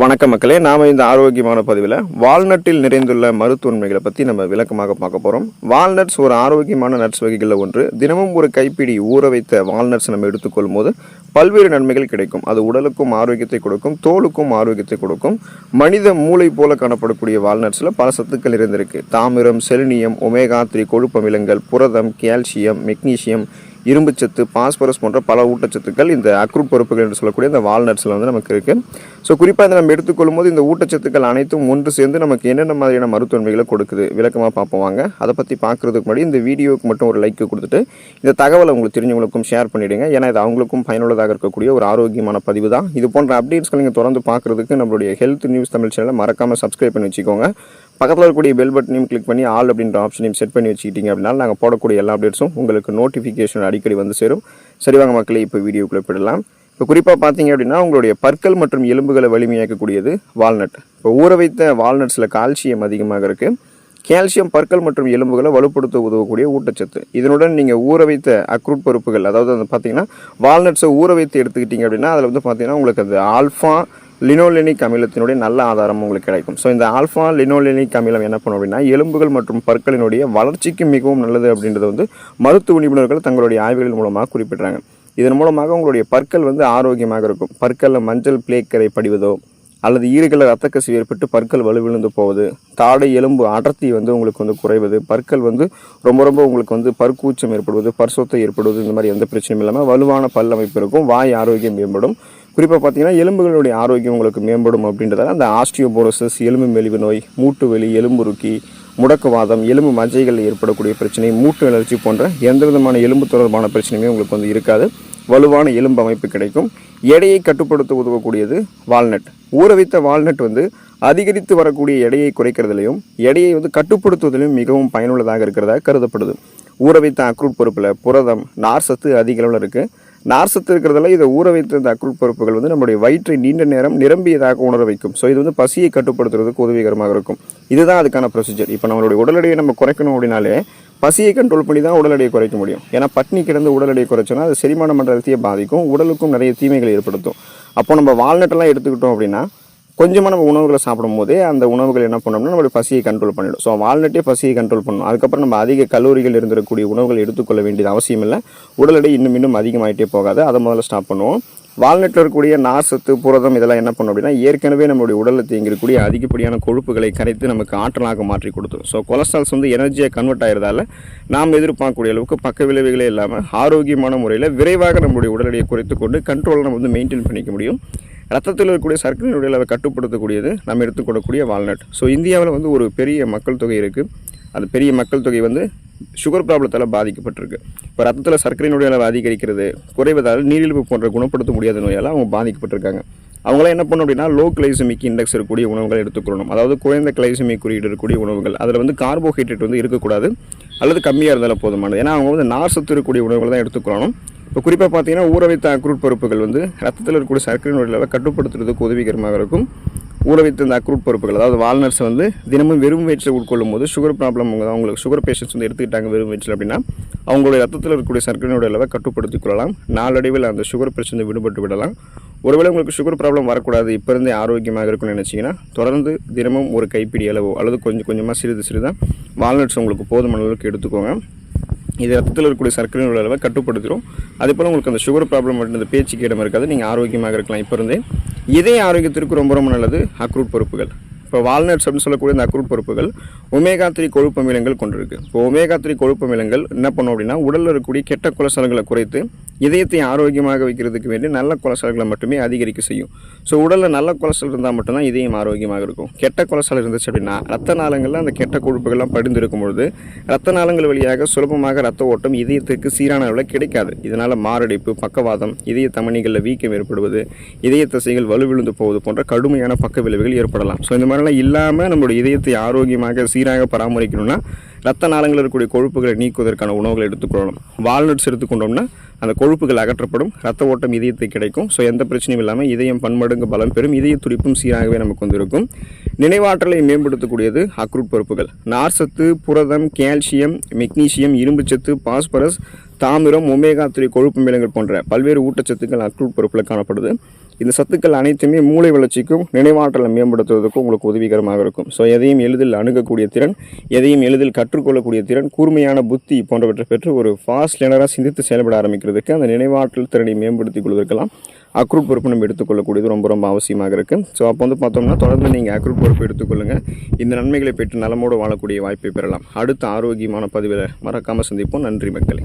வணக்கம் மக்களே நாம் இந்த ஆரோக்கியமான பதிவில் வால்நட்டில் நிறைந்துள்ள மருத்துவன்மைகளை பற்றி நம்ம விளக்கமாக பார்க்க போகிறோம் வால்நட்ஸ் ஒரு ஆரோக்கியமான நட்ஸ் வகைகளில் ஒன்று. தினமும் ஒரு கைப்பிடி ஊற வைத்த வால்நட்ஸ் நம்ம எடுத்துக்கொள்ளும் போது பல்வேறு நன்மைகள் கிடைக்கும். அது உடலுக்கும் ஆரோக்கியத்தை கொடுக்கும் தோலுக்கும் ஆரோக்கியத்தை கொடுக்கும். மனித மூளை போல காணப்படக்கூடிய வால்நட்ஸில் பல சத்துக்கள் நிறைந்திருக்கு. தாமிரம் செலினியம் ஒமேகா த்ரீ கொழுப்பமிலங்கள் புரதம் கால்சியம் மெக்னீசியம் இரும்புச்சத்து பாஸ்பரஸ் போன்ற பல ஊட்டச்சத்துக்கள் இந்த அக்ரூட் பருப்புகள் என்று சொல்லக்கூடிய இந்த வால்நட்ஸில் வந்து நமக்கு இருக்குது ஸோ குறிப்பாக இதை நம்ம எடுத்துக்கொள்ளும் போது இந்த ஊட்டச்சத்துக்கள் அனைத்தும் ஒன்று சேர்ந்து நமக்கு என்னென்ன மாதிரியான மருத்துவன்மைகளை கொடுக்குது? விளக்கமாக பார்ப்போம் வாங்க. அதை பற்றி பார்க்குறதுக்கு முன்னாடி இந்த வீடியோவுக்கு மட்டும் ஒரு லைக் கொடுத்துட்டு இந்த தகவலை உங்களுக்கு தெரிஞ்சவங்களுக்கும் ஷேர் பண்ணிவிடுங்க ஏன்னா இது அவங்களுக்கும் பயனுள்ளதாக இருக்கக்கூடிய ஒரு ஆரோக்கியமான பதிவு தான். இது போன்ற அப்டேட்ஸ்கள் நீங்கள் தொடர்ந்து பார்க்குறதுக்கு நம்மளுடைய ஹெல்த் நியூஸ் தமிழ் சேனலை மறக்காமல் சப்ஸ்கிரைப் பண்ணி வச்சுக்கோங்க. பக்கத்தில் இருக்கக்கூடிய பெல் பட்டனையும் கிளிக் பண்ணி ஆல் அப்படின்ற ஆப்ஷனையும் செட் பண்ணி வச்சுக்கிட்டிங்க அப்படின்னா நாங்கள் போடக்கூடிய எல்லா அப்டேட்ஸும் உங்களுக்கு நோட்டிஃபிகேஷன் அடிக்கடி வந்து சேரும். சரி வாங்க மக்களே இப்போ வீடியோக்குள்ளே போயிடலாம். இப்போ குறிப்பாக பார்த்தீங்க அப்படின்னா உங்களுடைய பற்கள் மற்றும் எலும்புகளை வலிமையாக்கக்கூடியது வால்நட் இப்போ ஊற வைத்த வால்நட்ஸில் கால்சியம் அதிகமாக இருக்குது கால்சியம் பற்கள் மற்றும் எலும்புகளை வலுப்படுத்த உதவக்கூடிய ஊட்டச்சத்து. இதனுடன் நீங்கள் ஊற வைத்த அக்ரூட் பருப்புகள் அதாவது வந்து பார்த்தீங்கன்னா வால்நட்ஸை ஊற வைத்து எடுத்துக்கிட்டீங்க அப்படின்னா அதில் வந்து பார்த்தீங்கன்னா உங்களுக்கு அது ஆல்ஃபா லினோலினிக் அமிலத்தினுடைய நல்ல ஆதாரம் உங்களுக்கு கிடைக்கும். ஸோ இந்த ஆல்ஃபா லினோலினிக் அமிலம் என்ன பண்ணும் அப்படின்னா எலும்புகள் மற்றும் பற்களினுடைய வளர்ச்சிக்கு மிகவும் நல்லது அப்படின்றது வந்து மருத்துவ நிபுணர்கள் தங்களுடைய ஆய்வுகள் மூலமாக குறிப்பிட்றாங்க. இதன் மூலமாக உங்களுடைய பற்கள் வந்து ஆரோக்கியமாக இருக்கும். பற்களில் மஞ்சள் பிளேக்கரை படிவதோ அல்லது ஈறுகளில் ரத்த கசிவு ஏற்பட்டு பற்கள் வலுவிழுந்து போவது தாடை எலும்பு அடர்த்தி வந்து உங்களுக்கு வந்து குறைவது பற்கள் வந்து ரொம்ப ரொம்ப உங்களுக்கு வந்து பற்கூச்சம் ஏற்படுவது பற்சொத்தை ஏற்படுவது இந்த மாதிரி எந்த பிரச்சனையும் இல்லாமல் வலுவான பல் அமைப்பு இருக்கும். வாய் ஆரோக்கியம் மேம்படும். குறிப்பாக பார்த்தீங்கன்னா எலும்புகளுடைய ஆரோக்கியம் உங்களுக்கு மேம்படும் அப்படின்றதால அந்த ஆஸ்டியோபோரோசஸ் எலும்பு மெலிவு நோய் மூட்டு வலி எலும்புருக்கி முடக்குவாதம் எலும்பு மஜைகளில் ஏற்படக்கூடிய பிரச்சனை மூட்டு வளர்ச்சி போன்ற எந்த விதமான எலும்பு தொடர்பான பிரச்சனையுமே உங்களுக்கு வந்து இருக்காது. வலுவான எலும்பு அமைப்பு கிடைக்கும். எடையை கட்டுப்படுத்த உதவக்கூடியது வால்நட். ஊற வைத்த வால்நட் வந்து அதிகரித்து வரக்கூடிய எடையை குறைக்கிறதுலையும் எடையை வந்து கட்டுப்படுத்துவதிலும் மிகவும் பயனுள்ளதாக இருக்கிறதாக கருதப்படுது. ஊற வைத்த அக்ரூட் பொறுப்பில் புரதம் நார் சத்து அதிக அளவில் இருக்குது நார்சத்து இருக்கிறதுல இதை ஊற வைத்த இந்த அக்குள் பருப்புகள் வந்து நம்முடைய வயிற்றை நீண்ட நேரம் நிரம்பியதாக உணர வைக்கும். ஸோ இது வந்து பசியை கட்டுப்படுத்துறதுக்கு உதவிகரமாக இருக்கும். இதுதான் அதுக்கான ப்ரொசீஜர் இப்போ நம்மளுடைய உடல் எடையை நம்ம குறைக்கணும் அப்படின்னாலே பசியை கண்ட்ரோல் பண்ணி தான் உடல் எடையை குறைக்க முடியும். ஏன்னா பட்னி கிடந்து உடல் எடையை குறைச்சோன்னா அது செரிமான மண்டலத்தையே பாதிக்கும் உடலுக்கும் நிறைய தீமைகள் ஏற்படுத்தும். அப்போ நம்ம வால்நட்டெல்லாம் எடுத்துக்கிட்டோம் அப்படின்னா கொஞ்சமாக நம்ம உணவுகளை சாப்பிடும் போதே அந்த உணவுகள் என்ன பண்ணோம்னா நம்மளுடைய பசியை கண்ட்ரோல் பண்ணிடும். ஸோ வால்நட்டே பசியை கண்ட்ரோல் பண்ணணும் அதுக்கப்புறம் நம்ம அதிக கல்லூரிகள் இருந்திருக்கக்கூடிய உணவுகள் எடுத்துக்கொள்ள வேண்டியது அவசியம் இல்லை. உடல் எடை இன்னும் இன்னும் அதிகமாகிட்டே போகாது. அதை முதல்ல ஸ்டாப் பண்ணுவோம். வால்நட்டில் இருக்கக்கூடிய நாசத்து புரதம் இதெல்லாம் என்ன பண்ணும் அப்படின்னா ஏற்கனவே நம்மளுடைய உடலில் தேங்கிருக்கக்கூடிய அதிகப்படியான கொழுப்புகளை கரைத்து நமக்கு ஆற்றலாக மாற்றி கொடுத்துரும். ஸோ கொலஸ்ட்ரால்ஸ் வந்து எனர்ஜியாக கன்வெர்ட் ஆகிறதால நாம் எதிர்பார்க்கக்கூடிய அளவுக்கு பக்க விளைவுகளே இல்லாமல் ஆரோக்கியமான முறையில் விரைவாக நம்மளுடைய உடலடையை குறைத்து கொண்டு கண்ட்ரோலை நம்ம வந்து மெயின்டைன் பண்ணிக்க முடியும். ரத்தத்தில் இருக்கக்கூடிய சர்க்கரையினுடைய அளவை கட்டுப்படுத்தக்கூடியது நம்ம எடுத்துக்கொள்ளக்கூடிய வால்நட் ஸோ இந்தியாவில் வந்து ஒரு பெரிய மக்கள் தொகை இருக்குது அது பெரிய மக்கள் தொகை வந்து சுகர் ப்ராப்ளத்தால் பாதிக்கப்பட்டிருக்கு. இப்போ ரத்தத்தில் சர்க்கரையினுடைய அளவு அதிகரிக்கிறது குறைவதால் நீரிழிவு போன்ற குணப்படுத்த முடியாத நோயால் அவங்க பாதிக்கப்பட்டிருக்காங்க. அவங்களாம் என்ன பண்ணணும் அப்படின்னா லோ கிளைசமிக் இண்டெக்ஸ் இருக்கக்கூடிய உணவுகள் எடுத்துக்கொள்ளணும் அதாவது குறைந்த கிளைசமிக் குறியீடு இருக்கக்கூடிய உணவுகள். அதில் வந்து கார்போஹைட்ரேட் வந்து இருக்கக்கூடாது. அல்லது கம்மியாக இருந்தாலும் போதுமானது. ஏன்னா அவங்க வந்து நார் சத்து இருக்கக்கூடிய உணவுகள் தான் எடுத்துக்கொள்ளணும் இப்போ குறிப்பாக பார்த்தீங்கன்னா ஊற வைத்த அக்ரூட் பருப்புகள் வந்து ரத்தத்தில் இருக்கக்கூடிய சர்க்கரை அளவை கட்டுப்படுத்துறதுக்கு உதவிகரமாக இருக்கும். ஊற வைத்த இந்த அக்ரூட் பருப்புகள் அதாவது வால்நட்ஸ் வந்து தினமும் வெறும் வயிற்றில் உட்கொள்ளும் போது சுகர் ப்ராப்ளம் அவங்களுக்கு சுகர் பேஷண்ட்ஸ் வந்து எடுத்துக்கிட்டாங்க வெறும் வயிற்றில் அப்படின்னா அவங்களுடைய ரத்தத்தில் இருக்கக்கூடிய சர்க்கரையினுடைய அளவை கட்டுப்படுத்திக் கொள்ளலாம். நாளடைவில் அந்த சுகர் பிரச்சனை விடுபட்டு விடலாம். ஒருவேளை உங்களுக்கு சுகர் ப்ராப்ளம் வரக்கூடாது இப்போ இருந்தே ஆரோக்கியமாக இருக்கும்னு நினச்சிங்கன்னா தொடர்ந்து தினமும் ஒரு கைப்பிடி அளவோ அல்லது கொஞ்சம் கொஞ்சமாக சிறிது சிறிதாக வால்நட்ஸ் உங்களுக்கு போதுமான அளவுக்கு எடுத்துக்கோங்க. இது ரத்தத்தில் இருக்கக்கூடிய சர்க்கரை அளவை கட்டுப்படுத்திடும் அதே போல் உங்களுக்கு அந்த சுகர் ப்ராப்ளம் மட்டும் இந்த பேச்சுக்கு இடம் இருக்காது. நீங்கள் ஆரோக்கியமாக இருக்கலாம் இப்போ இருந்தே. இதே ஆரோக்கியத்திற்கு ரொம்ப ரொம்ப நல்லது அக்ரூட் பொறுப்புகள். இப்போ வால்நட்ஸ் அப்படின்னு சொல்லக்கூடிய இந்த அக்ரூட் பொறுப்புகள் ஒமேகா த்ரீ கொழுப்பு அமிலங்கள் கொண்டிருக்கு. இப்போ ஒமேகா த்ரீ கொழுப்பு அமிலங்கள் என்ன பண்ணும் அப்படின்னா உடலில் இருக்கக்கூடிய கெட்ட குலசலங்களை குறைத்து இதயத்தை ஆரோக்கியமாக வைக்கிறதுக்கு வேண்டி நல்ல கொலஸ்ட்ரால்களை மட்டுமே அதிகரிக்க செய்யும். ஸோ உடலில் நல்ல கொலஸ்ட்ரால் இருந்தால் மட்டும்தான் இதயம் ஆரோக்கியமாக இருக்கும். கெட்ட கொலஸ்ட்ரால் இருந்துச்சு அப்படின்னா ரத்த நாளங்களில் அந்த கெட்ட கொழுப்புகள்லாம் படிந்திருக்கும் பொழுது ரத்த நாளங்கள் வழியாக சுலபமாக ரத்த ஓட்டம் இதயத்திற்கு சீரான அளவில் கிடைக்காது. இதனால் மாரடைப்பு பக்கவாதம் இதய தமணிகளில் வீக்கம் ஏற்படுவது இதய தசைகள் வலுவிழுந்து போவது போன்ற கடுமையான பக்க விளைவுகள் ஏற்படலாம். ஸோ இந்த மாதிரிலாம் இல்லாமல் நம்மளுடைய இதயத்தை ஆரோக்கியமாக சீராக பராமரிக்கணும்னா ரத்த நாளங்களில் இருக்கக்கூடிய கொழுப்புகளை நீக்குவதற்கான உணவுகளை எடுத்துக்கொள்ளணும். வால்நட்ஸ் எடுத்துக்கொண்டோம்னா அந்த கொழுப்புகள் அகற்றப்படும். ரத்த ஓட்டம் இதயத்தை கிடைக்கும். ஸோ எந்த பிரச்சனையும் இல்லாமல் இதயம் பன்மடங்கு பலம் பெறும். இதய துடிப்பும் சீராகவே நமக்கு வந்து இருக்கும் நினைவாற்றலை மேம்படுத்தக்கூடியது அக்ரூட் பருப்புகள் நார்சத்து புரதம் கால்சியம் மெக்னீசியம் இரும்புச்சத்து பாஸ்பரஸ் தாமிரம் ஒமேகா த்ரீ கொழுப்பு மேலங்கள் போன்ற பல்வேறு ஊட்டச்சத்துக்கள் அக்ரூட் பருப்பில் காணப்படுது. இந்த சத்துக்கள் அனைத்துமே மூளை வளர்ச்சிக்கும் நினைவாற்றலை மேம்படுத்துவதற்கும் உங்களுக்கு உதவிகரமாக இருக்கும். ஸோ எதையும் எளிதில் அணுகக்கூடிய திறன் எதையும் எளிதில் கற்றுக்கொள்ளக்கூடிய திறன் கூர்மையான புத்தி போன்றவற்றை பெற்று ஒரு ஃபாஸ்ட் லேனராக சிந்தித்து செயல்பட ஆரம்பிக்கிறதுக்கு அந்த நினைவாற்றல் திறனை மேம்படுத்திக் கொள்வதற்கெல்லாம் அக்ரூட் பொறுப்பு நம்ம எடுத்துக்கொள்ளக்கூடியது ரொம்ப ரொம்ப அவசியமாக இருக்குது ஸோ அப்போ வந்து பார்த்தோம்னா தொடர்ந்து நீங்கள் அக்ரூட் பொறுப்பு எடுத்துக்கொள்ளுங்கள் இந்த நன்மைகளை பெற்று நலமோடு வாழக்கூடிய வாய்ப்பை பெறலாம். அடுத்த ஆரோக்கியமான பதிவில் மறக்காமல் சந்திப்போம். நன்றி மக்களே.